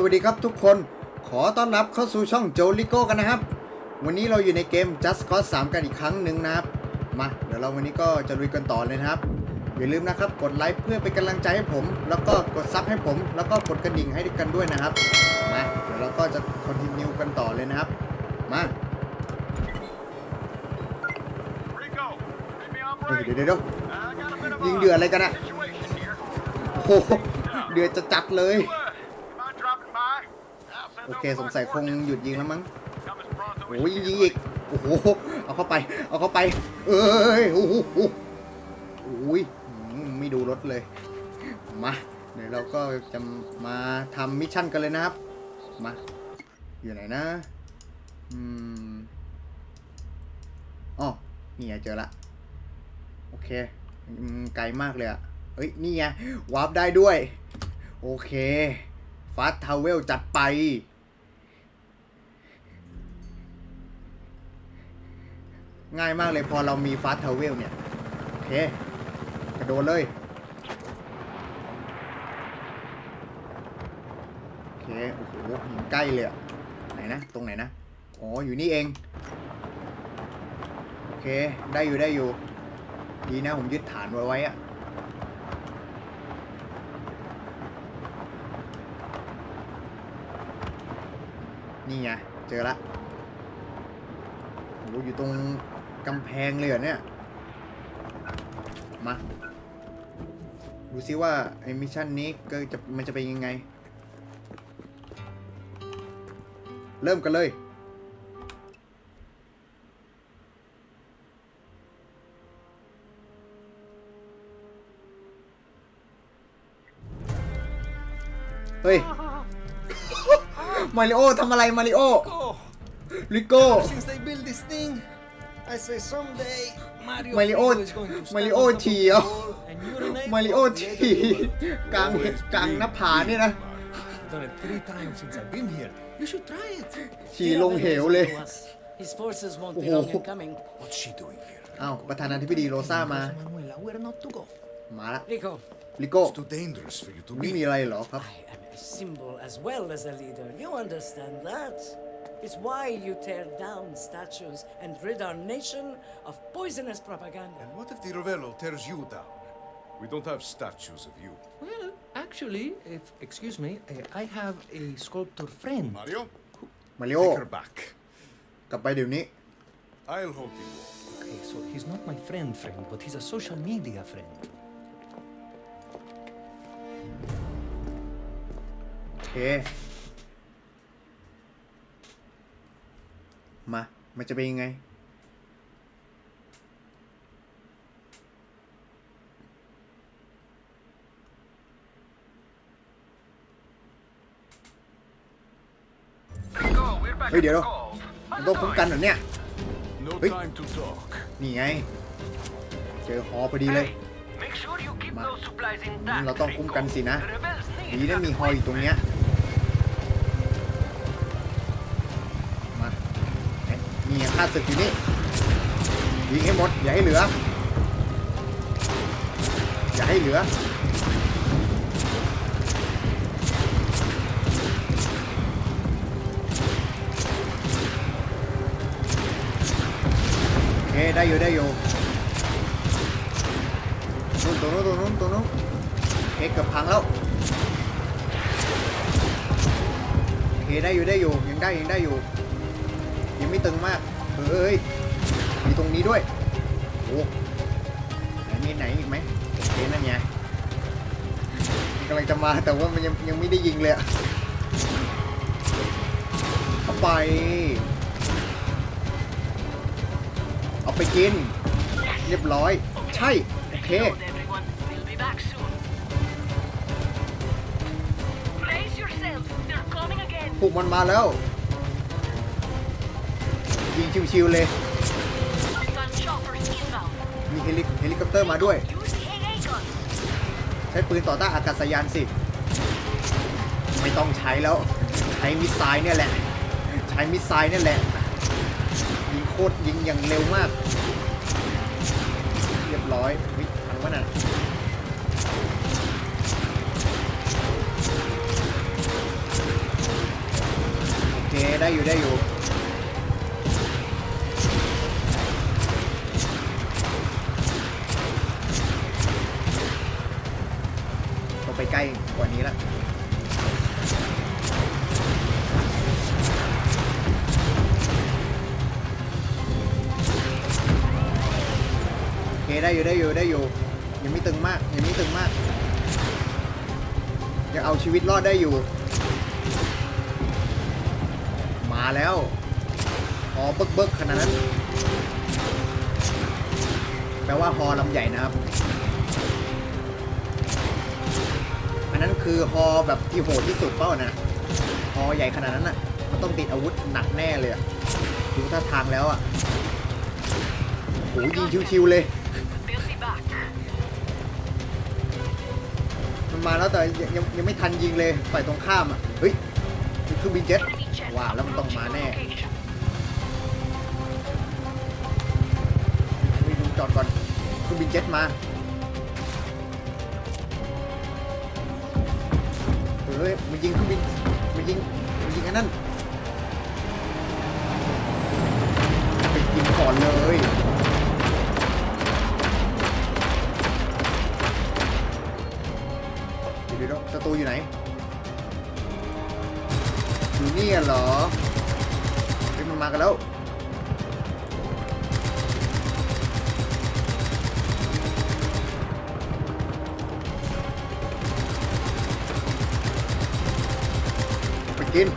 สวัสดีครับทุกคน ขอต้อนรับเข้าสู่ช่องโจลิโก้กันนะครับ วันนี้เราอยู่ในเกม Just Cause 3 กันอีกครั้งหนึ่งนะครับ มา เดี๋ยวเราวันนี้ก็จะลุยกันต่อเลยนะครับ อย่าลืมนะครับกดไลค์เพื่อเป็นกำลังใจให้ผม แล้วก็กดซับให้ผม แล้วก็กดกระดิ่งให้กันด้วยนะครับ มา เดี๋ยวเราก็จะคอนติเนียกันต่อเลยนะครับ มา Rico, meet me on เฮ้ย break. เดี๋ยวเดี๋ยวเดี๋ยว I got a bit of ยิง a เดือดอะไรกันอะ situation here. โอ้โหเดือดจะจัดเลย โอเคสงสัยคงหยุดยิงแล้วมั้งโอ้ยยิงอีกโอ้โหเอาเข้าไป เอาเข้าไป เอ้ยโอ้โหโอ้ยไม่ดูรถเลยมาเดี๋ยวเราก็จะมาทำมิชชั่นกันเลยนะครับมาอยู่ไหนนะอืมอ๋อนี่ไงเจอละโอเคอืมไกลมากเลยอะเฮ้ย นี่ไงวาร์ปได้ด้วย โอเคฟาสทาวเวลจัดไป ง่ายมากเลยพอเรามีฟาสเทวเวลเนี่ยโอเคกระโดดเลยโอเคโอ้โหหินใกล้เลยอะไหนนะ ตรงไหนนะอ๋ออยู่นี่เอง โอเค ได้อยู่ได้อยู่ ดีนะผมยึดฐานไว้ไว้อะนี่ไง เจอละโอ้โหอยู่ตรง กำแพงเลยเหรอเนี่ย มา ดูซิว่าไอ้มิชชั่นนี้ก็จะมันจะเป็นยังไง เริ่มกันเลยเฮ้ย มาริโอทำอะไรมาริโอ Oh, ลิโก้ since they built this thing, I say someday Mario, Mario- Figo is going to stand Mario on top of the Tio. wall and urinate มาริโอ on the ที่ other wall. กลางกลางหน้าผาเนี่ยนะ I've done it three times since I've been here. You should try it. ฉี่ลงเหวเลย His forces won't be Oh. long in coming. What's she doing here? อ้าว ประธานาธิบดีโรซ่ามา Manuela, where not to go? มาละ Rico, ลิโก้ It's too dangerous for you to นี่ be. มีอะไรเหรอครับ I am a symbol as well as a leader. You understand that? It's why you tear down statues and rid our nation of poisonous propaganda. And what if the Ravello tears you down? We don't have statues of you. Well, actually, if excuse me, uh, I have a sculptor friend. Mario, มาริโอ take her back. กลับไปเดี๋ยวนี้ I'll hold you. Okay, so he's not my friend friend, but he's a social media friend. โอเค มา มันจะเป็นยังไง Rico, we're back เฮ้ย at เดี๋ยว the เรา cove. มันต้องคุ้มกันเหรอเนี่ย No Hey. time to talk. นี่ไง เจอฮอพอดีเลย Hey, make sure you keep Ma- those supplies อืม intact. เราต้องคุ้มกันสินะ The rebels need ดีนะมีฮออยู่ตรงเนี้ย เอ๊ะมีไงค่าศึกอยู่นี่ยิงให้หมด อย่าให้เหลือ อย่าให้เหลือโอเคได้อยู่ได้อยู่นู่นตรงนู้นตรงนู้นตรงนู้นเอ๊ะเกือบพังแล้วโอเคได้อยู่ได้อยู่ยังได้ยังได้อยู่ ยังไม่ตึงมากเฮ้ยมีตรงนี้ด้วยโอ้ไหนมีไหนอีกไหมโอเคนั่นไงมันกำลังจะมาแต่ว่ามันยังยังไม่ได้ยิงเลยอะเข้าไป เอาไปกิน เรียบร้อย ใช่ โอเค Reload, everyone. We'll be back soon. Brace yourselves. They're coming again. ผูกมันมาแล้ว ยิงชิวๆเลย มีเฮลิเฮลิคอปเตอร์มาด้วย ใช้ปืนต่อต้านอากาศยานสิ ไม่ต้องใช้แล้ว ใช้มิสไซล์เนี่ยแหละ ใช้มิสไซล์เนี่ยแหละ ยิงโคตรยิงอย่างเร็วมาก เรียบร้อยเฮ้ยทังวะน่ะได้อยู่ได้อยู่ กล้กว่านี้ละโอเคได้อยู่ได้อยู่ได้อยู่ยังไม่ตึงมากยังไม่ตึงมากยังเอาชีวิตรอดได้อยู่ มาแล้วฮอเบิกเบิกขนาดนั้นแปลว่าฮอลำใหญ่นะครับ นนั้นคือฮอแบบที่โหดที่สุดเปล่านะฮอใหญ่ขนาดนั้นน่ะ มันต้องติดอาวุธหนักแน่เลยดูท่าทางแล้วอะโหยิงชิวๆเลย มันมาแล้วแต่ยังยังไม่ทันยิงเลยฝ่ายตรงข้ามอะ เฮ้ยคือบินเจ็ตว่าแล้วมันต้องมาแน่ไปดูจอดก่อนคือบินเจ็ตมา เฮ้ยมันยิงเครื่องบินมันยิงมันยิงอันนั้นไปยิงก่อนเลยเดี๋ยวเดี๋ยวศัตรูอยู่ไหนอยู่นี่เหรอเฮ้ยมันมากันแล้ว กิน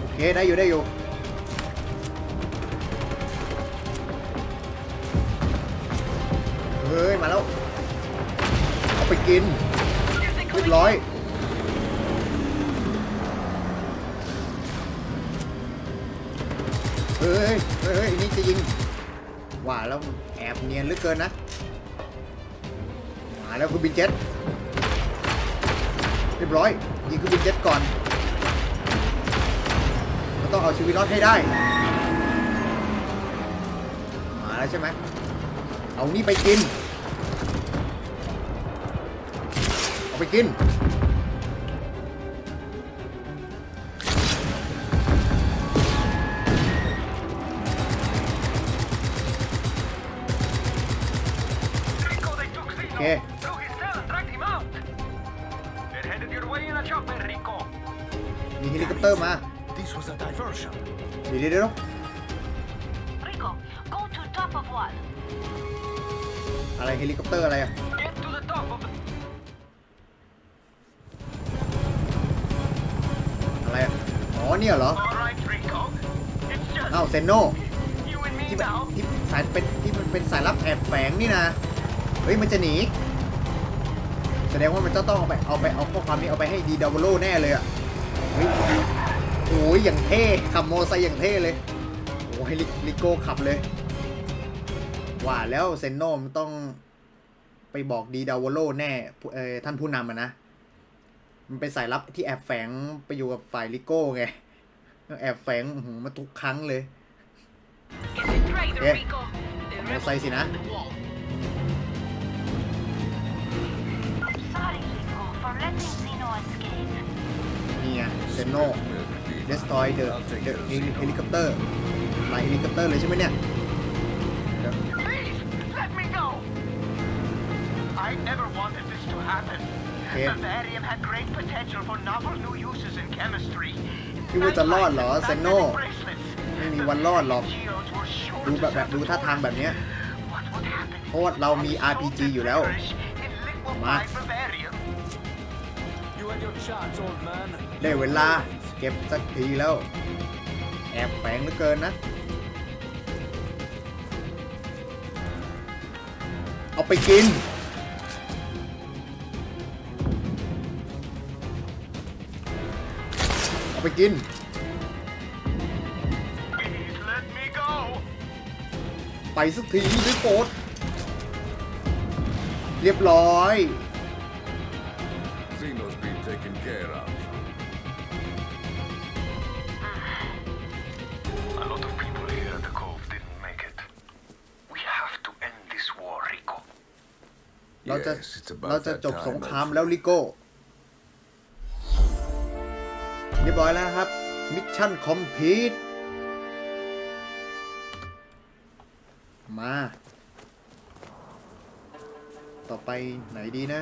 โอเคได้อยู่ได้อยู่เฮ้ยมาแล้วเอาไปกินเรียบร้อยเฮ้ยเฮ้ยนี่จะยิงว่าแล้วแอบเนียนเหลือเกินนะมาแล้วคือบินเจ็ต รียบร้อย ยิงคือบินเจ็ตก่อนเราต้องเอาชีวิตรอดให้ได้ มาแล้วใช่ไหมเอานี่ไปกิน เอาไปกิน อะไรอะอ๋อเนี่ยเหรอ All right, อ้าวเซนโนที่มันที่สายเป็นที่มันเป็นสายลับแอบแฝงนี่นะ เฮ้ยมันจะหนี แสดงว่ามันจะต้องเอาไปเอาไปเอาข้อความนี้เอาไปให้ดีดาวโลแน่เลยอะเฮ้ยโอ้ยอย่างเท่ขับโมไซค์อย่างเท่เลย โอ้ให้ลิลิโก้ขับเลย ว่าแล้วเซนโนมันต้องไปบอกดีดาวโลแน่ท่านผู้นำอะนะ มันเป็นสายลับที่แอบแฝงไปอยู่กับฝ่ายลิโก้ไง แอบแฝงอื้อหือมาทุกครั้งเลย Get the traitor, Yeah. Rico. มอเตอร์ไซค์สินะ Sorry, Rico, for letting Zeno escape. นี่ไงเซนโน destroy the the helicopter หลายเฮลิคอปเตอร์เลยใช่ไหมเนี่ยเดี๋ยว Please, let me go. I never wanted this to happen. Yeah. Bavarian had great potential for novel new uses in chemistry. คิดว่าจะรอดเหรอเซนโน Magnetic bracelets. ไม่มีวันรอดหรอก Geos were sure ดู to แบบแบบดูท่าทางแบบเนี้ย What would happen เพราะว่าเรามี RPG อยู่แล้ว มา You had your chance, old man. ได้เวลา เก็บสักทีแล้ว แอบแฝงเหลือเกินนะ เอาไปกิน ไปกิน Please let me go. ไปสักทีด้วยโปรดเรียบร้อย Zeno's been taken care of. A lot of people here at the cove didn't make it. We have to end this war, Rico. เราจะ Yes, it's about เราจะ that จบ time, สง my คราม friend. แล้วลิโก้ เรียบร้อยแล้วครับ มิชชั่นคอมพีทมา ต่อไปไหนดีนะ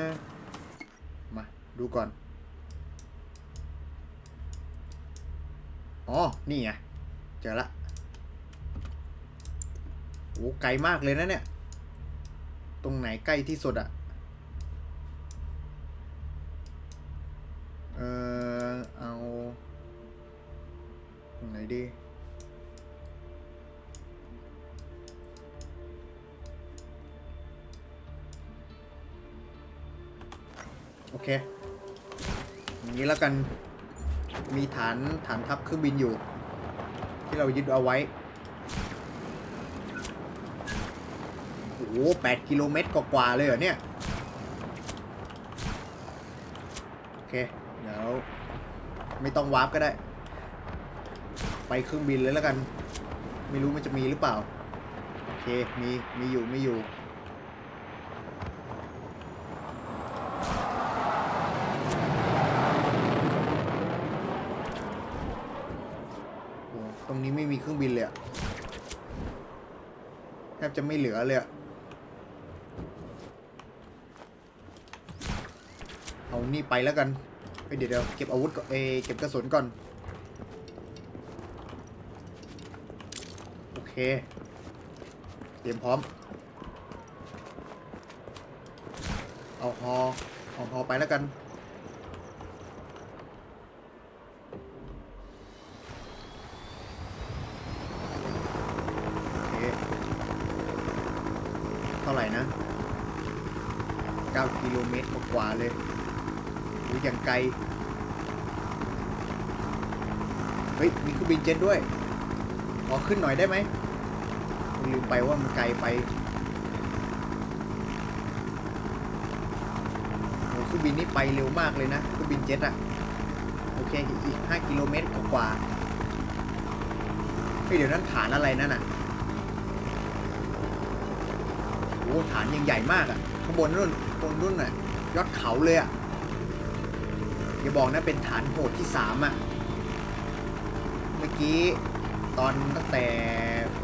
มาดูก่อน อ๋อ นี่ไง เจอละโอ้ไกลมากเลยนะเนี่ย ตรงไหนใกล้ที่สุดอะ ดี โอเคอย่างนี้แล้วกัน มีฐานฐานทัพเครื่องบินอยู่ ที่เรายึดเอาไว้ โอ้โหแปดกิโลเมตรกว่าๆเลยเหรอเนี่ย โอเค เดี๋ยว ไม่ต้องวาร์ปก็ได้ ไปเครื่องบินเลยแล้วกัน ไม่รู้มันจะมีหรือเปล่า โอเค มี มีอยู่ ไมีอยู่ ตรงนี้ไม่มีเครื่องบินเลยแทบจะไม่เหลือเลยเอานี่ไปแล้วกันเเดี๋ยวเดี๋ยวเก็บอาวุธก่อนเอเก็บกระสุนก่อน โอ เค เตรียมพร้อม เอาฮอเอาฮอไปแล้วกัน โอเค เท่าไหร่นะ 9 กิโลเมตรกว่าเลยโอ้ยยังไกล เฮ้ย มีเครื่องบินเจ็ตด้วย อขึ้นหน่อยได้ไหมลืมไปว่ามันไกลไปโอ้เครื่องบินนี่ไปเร็วมากเลยนะเครื่องบินเจ็ตอะโอเคอีก5กิโลเมตรกว่าเฮ้ยเดี๋ยวนั้นฐานอะไรนั่นอะโอ้ฐานยังใหญ่มากอะ่ะข้างบนนู่นตรงนู่นน่ะยอดเขาเลยอะอย่าบอกนะเป็นฐานโหดที่สามอะเมื่อกี้ ตอนตั้งแต่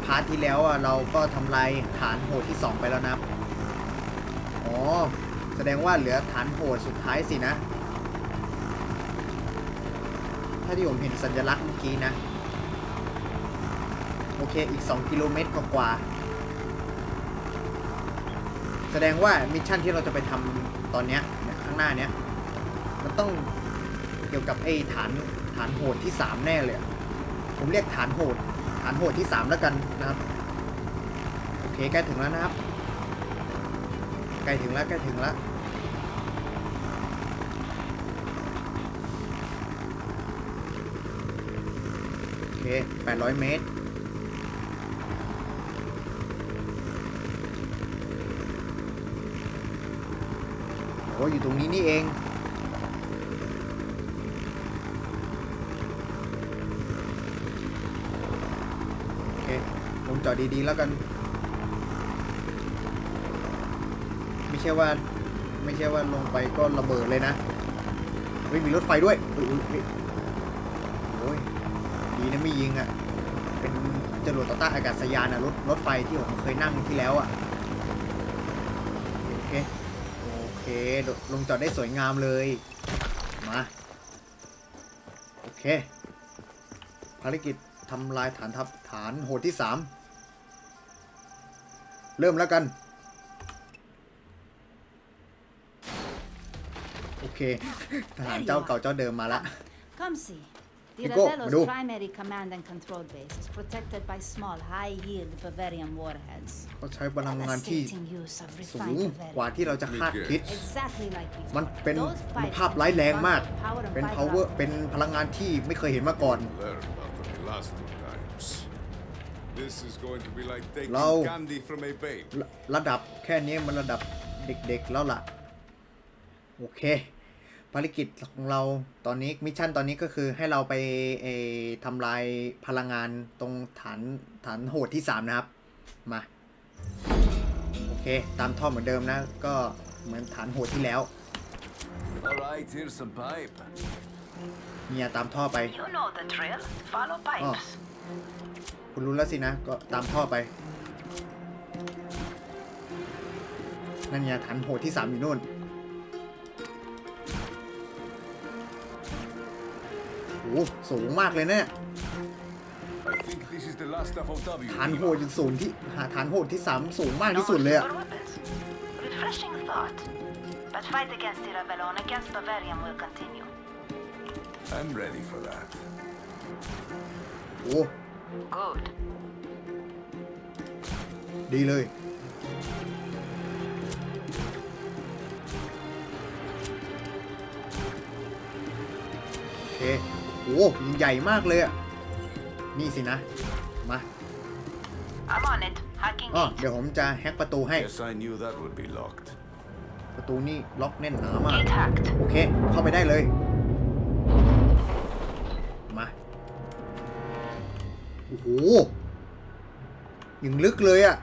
พาร์ทที่แล้วอะเราก็ทำลายฐานโหดที่สองไปแล้วนะอ๋อแสดงว่าเหลือฐานโหดสุดท้ายสินะ ถ้าที่ผมเห็นสัญลักษณ์เมื่อกี้นะ โอเคอีก 2 กิโลเมตรกว่าแสดงว่ามิชชั่นที่เราจะไปทำตอนเนี้ยข้างหน้าเนี้ย มันต้องเกี่ยวกับไอ้ฐานฐานโหดที่ 3 แน่เลยอะ ผมเรียกฐานโหด ฐานโหดที่ 3 แล้วกันนะครับ โอเคใกล้ถึงแล้วนะครับ ใกล้ถึงแล้วใกล้ถึงแล้วโอเค 800 เมตรโอ้อยู่ตรงนี้นี่เอง โอเค ลง จอดดีๆแล้วกัน ไม่ใช่ว่า ไม่ใช่ว่าลงไปก็ระเบิดเลยนะไม่มีรถไฟด้วยอุ๊ยอุ๊ยโอ้ยดีนะไม่ยิงอะ เป็นจรวดต่อต้านอากาศยานอะรถรถไฟที่ผมเคยนั่งที่แล้วอะโอเคโอเคลงจอดได้สวยงามเลยมาโอเค ภารกิจทำลายฐานทัพฐานโหดที่สาม เริ่มแล้วกัน โอเค ทหารเจ้าเก่าเจ้าเดิมมาละ Come see. The Nico, Ravello's Manu. primary command and control base is protected by small, high-yield Bavarian warheads. เขาใช้พลังงานที่ Devastating use of สูง refined กว่า Bavarian. ที่เราจะคาดคิด Exactly like we มัน thought. เป็น Those มัน pipes ภาพร้ายแรงมาก contain power and เป็น fiber power optic เป็นพลังงานที่ไม่เคยเห็นมาก่อน Learn after the last two times. This is going to be like taking Lau. candy from a babe. ระระดับแค่นี้มันระดับเด็กๆแล้วล่ะ โอเค ภารกิจของเราตอนนี้มิชชั่นตอนนี้ก็คือให้เราไปเออทำลายพลังงานตรงฐานฐานโหดที่ 3 นะครับ มา โอเค ตามท่อเหมือนเดิมนะ ก็เหมือนฐานโหดที่แล้ว All right, here's some pipe. เนี่ยตามท่อไป You know the drill. Follow pipes. คุณรู้แล้วสินะ ก็ตามท่อไป นั่นไงฐานโหดที่สามอยู่นู่น โอ้โหสูงมากเลยเนี่ย I think this is the last FOW. ฐานโหดอยู่สูงที่หาฐานโหดที่สามสูงมากที่สุดเลยอะ super weapons. Refreshing thought. But fight against Tiravello and against Bavarian will continue. I'm ready for that. โอ้ Good. ดีเลย โอเคโอ้ยิงใหญ่มากเลยอะนี่สินะ มา I'm on it. Hacking อ๋อ gate. เดี๋ยวผมจะแฮ็กประตูให้ Yes, I knew that would be locked. ประตูนี่ล็อกแน่นหนามาก Gate hacked. โอเค เข้าไปได้เลย โอ้โหยังลึกเลยอะ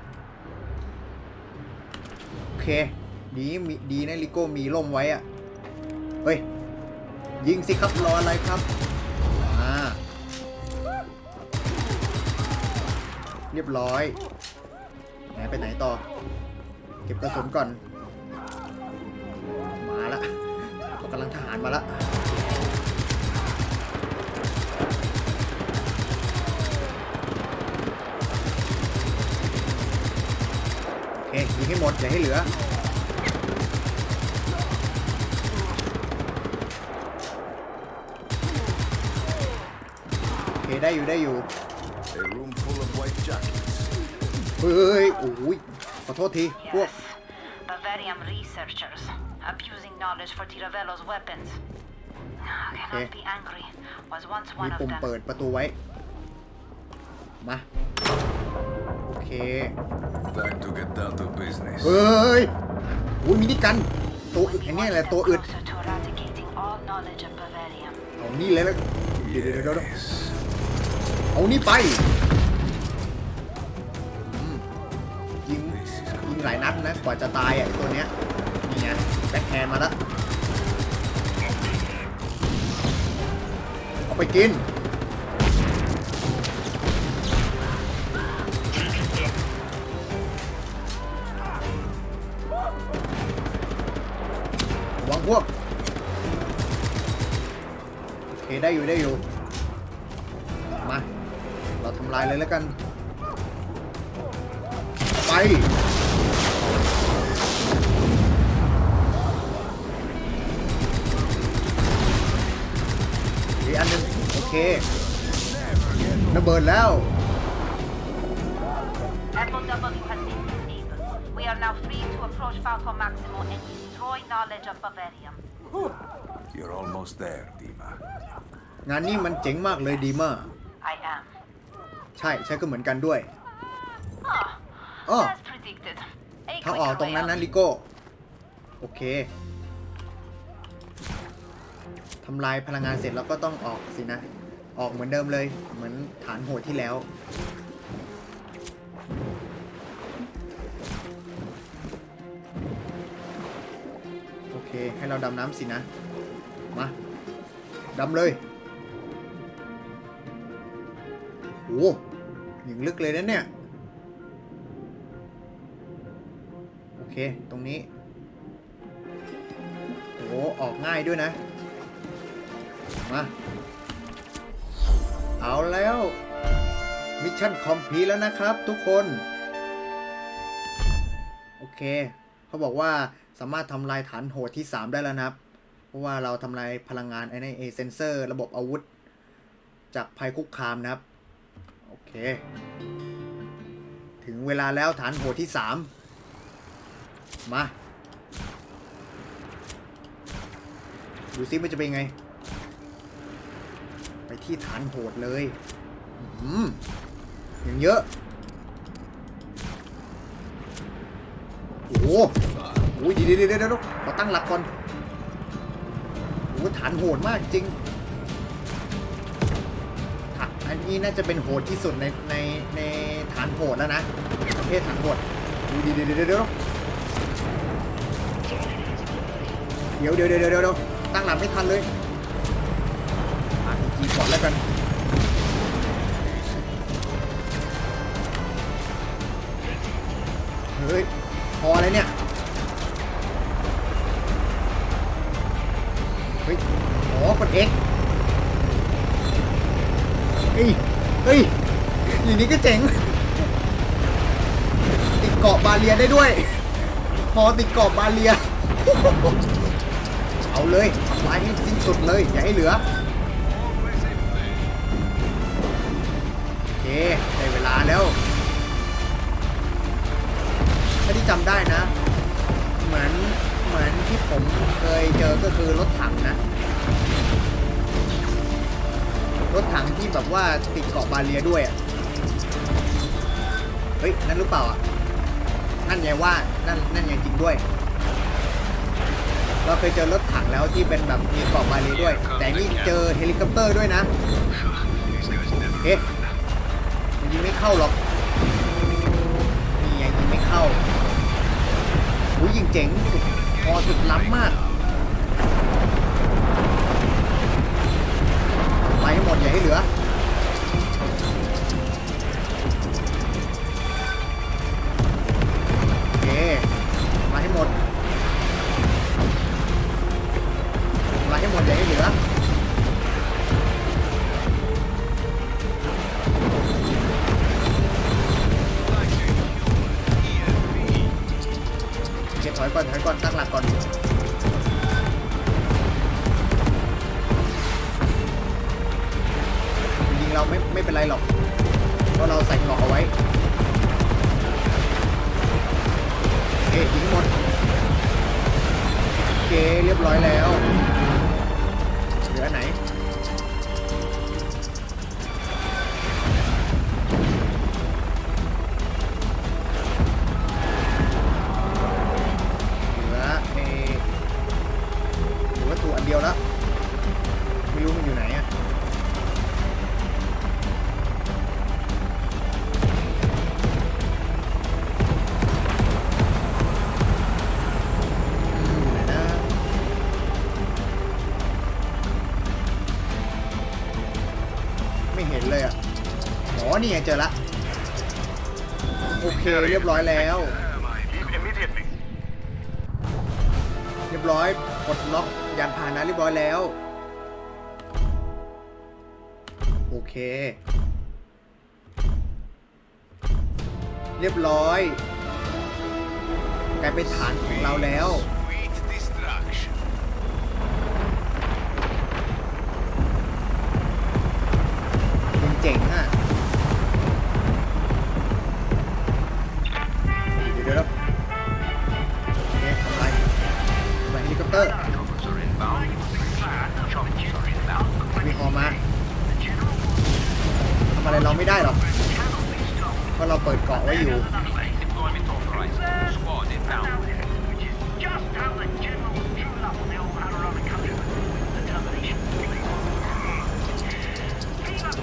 โอเค ดีมีดีนะลิโก้มีล่มไว้อะเฮ้ย ยิงสิครับ รออะไรครับ อ่า เรียบร้อย ไหนไปไหนต่อ เก็บกระสุนก่อน มาละกำลังทหารมาละ ให้หมดอย่าให้เหลือ โอเคได้อยู่ได้อยู่ A room full of white jackets. เฮ้ยโอ้ยขอโทษทีพวก Yes. Bavarian researchers. Abusing knowledge for Tiravello's weapons. Cannot be angry. Was once มี one of ปุ่ม them. เปิดประตูไว้ มา โอเค Time to get down to business. เฮ้ยโอ้ยมินิกันตัวอึด We อันนี้ one แหละ step ตัวอึด closer to eradicating all knowledge of Bavarian. เอานี่เลยแล้วเดี๋ยวเดี๋ยวเดี๋ยวเดี๋ยว Yes. เอานี่ไปอืมยิง This is ยิงหลายนัดนะกว่าจะตายอะไอ้ตัวเนี้ยนี่ไงแบ็คแฮนด์มาแล้วเอาไปกิน วางพวกโอเคได้อยู่ได้อยู่ มา เราทำลายเลยแล้วกัน ไปอีกอันนึงโอเคระเบิดแล้ว Echo W has been disabled. We are now free to approach Falco Maximo and destroy knowledge of Bavarian. You're almost there, Dima. งานนี้มันเจ๋งมากเลยดีมาก I am. ใช่ใช่ก็เหมือนกันด้วย Ah, Oh. as predicted. A ถ้าออก quicker ตรง way นั้น out. นะลิโก้ โอเคทำลายพลังงานเสร็จแล้วก็ต้องออกสินะ ออกเหมือนเดิมเลย เหมือนฐานโหดที่แล้ว ให้เราดำน้ำสินะ มาดำเลยโอ้โหย่างลึกเลยนะเนี่ย โอเค ตรงนี้โอ้ออกง่ายด้วยนะ มา เอาแล้ว มิชชั่นคอมพลีแล้วนะครับทุกคน โอเค เขาบอกว่า สามารถทำลายฐานโหดที่ 3 ได้แล้วนะครับ เพราะว่าเราทำลายพลังงานไอ้ในเอเซนเซอร์ระบบอาวุธ จากภัยคุกคามนะครับ โอเค ถึงเวลาแล้วฐานโหดที่ 3 มาดูซิมันจะเป็นไง ไปที่ฐานโหดเลยอืมอย่างเยอะ โอ้ อ้ยเดี๋ยวเดี๋ยวเดี๋ยวตั้งหลักก่อนโอ้ฐานโหดมากจริงอันนี้น่าจะเป็นโหดที่สุดในในในฐานโหดแล้วนะประเภทฐานโหดดูดีเดี๋ยวเดี๋ยวเดี๋ยวเดี๋ยวเดี๋ยวเดี๋ยวเดี๋ยวตั้งหลักไม่ทันเลยอ่านกีก่อนแล้วกันเฮ้ยพออะไรเนี่ย อ๋อกด X เฮ้ย เฮ้ย อย่างนี้ก็เจ๋ง ติดเกาะบาเลียได้ด้วย พอติดเกาะบาเลีย เอาเลยทำลายให้สิ้นสุดเลย อย่าให้เหลือ โอเค ได้เวลาแล้วถ้าที่จำได้นะ เหมือน เหมือนที่ผมเคยเจอก็คือรถถังนะ รถถังที่แบบว่าติดเกาะบาเลียด้วยอะ เฮ้ย นั่นหรือเปล่าอะ นั่นไงว่า นั่นนั่นไงจริงด้วย เราเคยเจอรถถังแล้วที่เป็นแบบมีเกาะบาเลียด้วย แต่นี่เจอเฮลิคอปเตอร์ด้วยนะ These guys never โอเคมันยิงไม่เข้าหรอกนี่ไงยิงไม่เข้าอุ้ยยิงเจ๋งสุดพอสุดล้ำมาก ไปให้หมดอย่าให้เหลือโอเคมาให้หมดมาให้หมดอย่าให้เหลือถอยก่อนถอยก่อนตั้งหลักก่อน ไม่ไม่เป็นไรหรอก เพราะเราใส่หลอกเอาไว้โอเคยิงหมดโอเคเรียบร้อยแล้ว ไม่เห็นเลยอะอ๋อนี่ไงเจอละโอเคเรียบร้อยแล้ว Immediately. เรียบร้อยปลดล็อกยานพาหนะเรียบร้อยแล้ว โอเค เรียบร้อยกลายเป็นฐานของเราแล้ว Sweet distraction. ยังเจ๋งอะเดี๋ยวเดี๋ยวโอทำไรไปเฮลิคอปเตอร์มีฮอมาทำอะไรเราไม่ได้หรอกเพราะเราเปิดเกาะไว้อยู่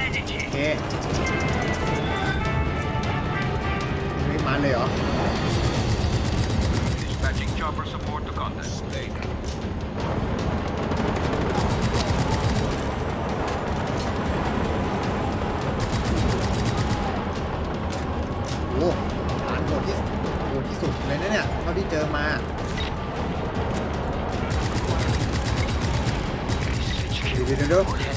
โอ Medici! เคไม่มาเลยเหรอ Dispatching chopper support to contact. Stay down. โอ้โหฐานโหดที่โหดที่สุดเลยนะเนี่ยเท่าที่เจอมา เดี๋ยวเดี๋ยวเดี๋ยว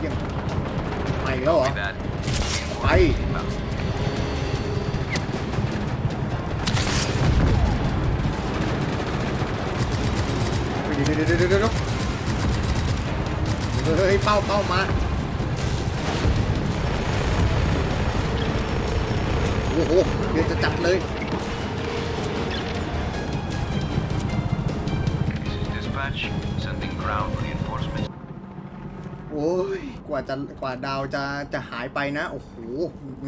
หรือยังไปแล้วเหรอ That. ไป Inbound. เดี๋ยวเดี๋ยวเดี๋ยวเดี๋ยวเดี๋ยวเฮ้ยเป้าเป้ามาโอ้โหเดี๋ยวจะจัดเลย อ้ยกว่าจะกว่าดาวจะจะหายไปนะ โอ้โห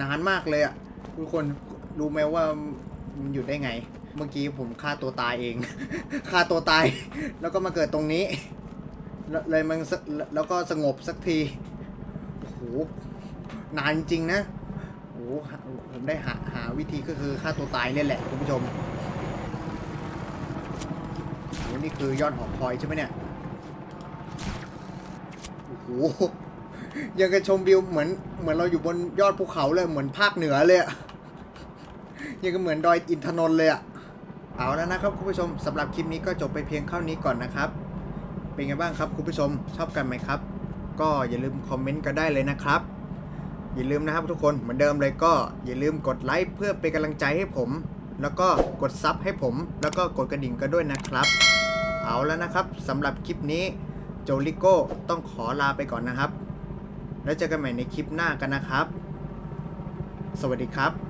นานมากเลยอะทุกคนรู้ไหมว่ามันอยู่ได้ไง เมื่อกี้ผมฆ่าตัวตายเอง ฆ่าตัวตาย แล้วก็มาเกิดตรงนี้ เลยมันแล้วก็สงบสักทีโอ้โหนานจริงนะโอ้โหผมได้หาหาวิธีก็คือฆ่าตัวตายเนี่ยแหละคุณผู้ชมโอ้นี่คือยอดหอคอยใช่ไหมเนี่ย โหยังกับชมวิวเหมือนเหมือนเราอยู่บนยอดภูเขาเลยเหมือนภาคเหนือเลยอะยังก็เหมือนดอยอินทนนท์เลยอะเอาแล้วนะครับคุณผู้ชมสำหรับคลิปนี้ก็จบไปเพียงเท่านี้ก่อนนะครับ เป็นไงบ้างครับคุณผู้ชมชอบกันไหมครับ ก็อย่าลืมคอมเมนต์กันได้เลยนะครับ อย่าลืมนะครับทุกคนเหมือนเดิมเลยก็อย่าลืมกดไลค์เพื่อเป็นกำลังใจให้ผม แล้วก็กดซับให้ผม แล้วก็กดกระดิ่งกันด้วยนะครับ เอาแล้วนะครับสำหรับคลิปนี้ จลิโก้ต้องขอลาไปก่อนนะครับ แล้วเจอกันใหม่ในคลิปหน้ากันนะครับ สวัสดีครับ